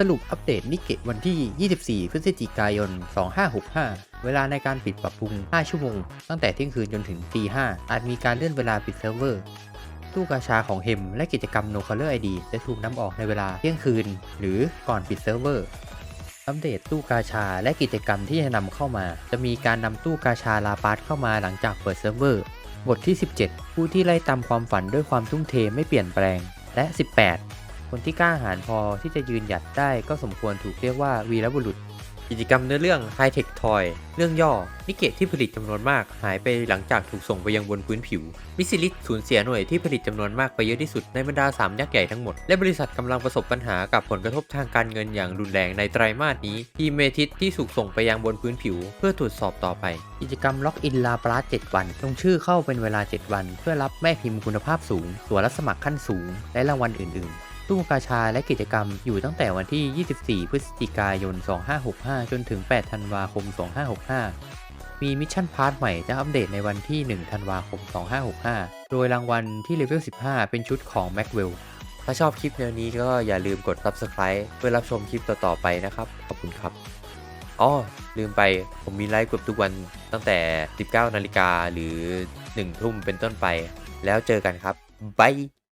สรุปอัปเดตนิเกะวันที่ 24 พฤศจิกายน 2565 เวลาในการปิดปรับปรุง 5 ชั่วโมง ตั้งแต่เที่ยงคืนจนถึงตี5อาจมีการเลื่อนเวลาปิดเซิร์ฟเวอร์ ตู้กาชาของเฮมและกิจกรรม No Color ID จะถูกนำออกในเวลาเที่ยงคืน หรือก่อนปิดเซิร์ฟเวอร์ อัปเดตตู้กาชาและกิจกรรมที่จะนำเข้ามา จะมีการนำตู้กาชาลาปาร์ตเข้ามาหลังจากเปิดเซิร์ฟเวอร์ บทที่ 17 ผู้ที่ไล่ตามความฝันด้วยความทุ่มเทไม่เปลี่ยนแปลง และ 18 คนที่กล้าหาญพอที่จะยืนหยัดได้ก็สมควรถูกเรียกว่าวีรบุรุษ กิจกรรมเนื้อเรื่อง High Tech Toy เรื่องย่อ นิเกะที่ผลิตจำนวนมาก หายไปหลังจากถูกส่งไปยังบนพื้นผิว มิสซิลิสสูญเสียหน่วยที่ผลิตจำนวนมากไปเยอะที่สุดในบรรดา 3 ยักษ์ใหญ่ทั้งหมด และบริษัทกำลังประสบปัญหากับผลกระทบทางการเงินอย่างรุนแรงในไตรมาสนี้ ทีมเมทิสที่ถูกส่งไปยังบนพื้นผิว เพื่อตรวจสอบต่อไป กิจกรรมล็อกอินลาปลา7วัน ลงชื่อเข้าเป็นเวลา 7 วัน เพื่อรับแม่พิมพ์คุณภาพสูง ตัวรับสมัครขั้นสูง และรางวัลอื่น ๆ ตู้กาชาและกิจกรรมอยู่ตั้งแต่วันที่ 24 พฤศจิกายน 2565 จนถึง 8 ธันวาคม 2565 มีมิชชั่นพาร์ทใหม่จะอัปเดตในวันที่ 1 ธันวาคม 2565 โดยรางวัลที่เลเวล 15 เป็นชุดของ m a c w e l l ถ้าชอบคลิปแนวนี้ก็อย่าลืมกด Subscribe เพื่อรับชมคลิปต่อๆไปนะครับ ขอบคุณครับอ๋อลืมไปผมมีไลฟ์เกือบทุกวันตั้งแต่ 19 นาฬิกาหรือ 1 ทุ่มเป็นต้นไป แล้วเจอกันครับบาย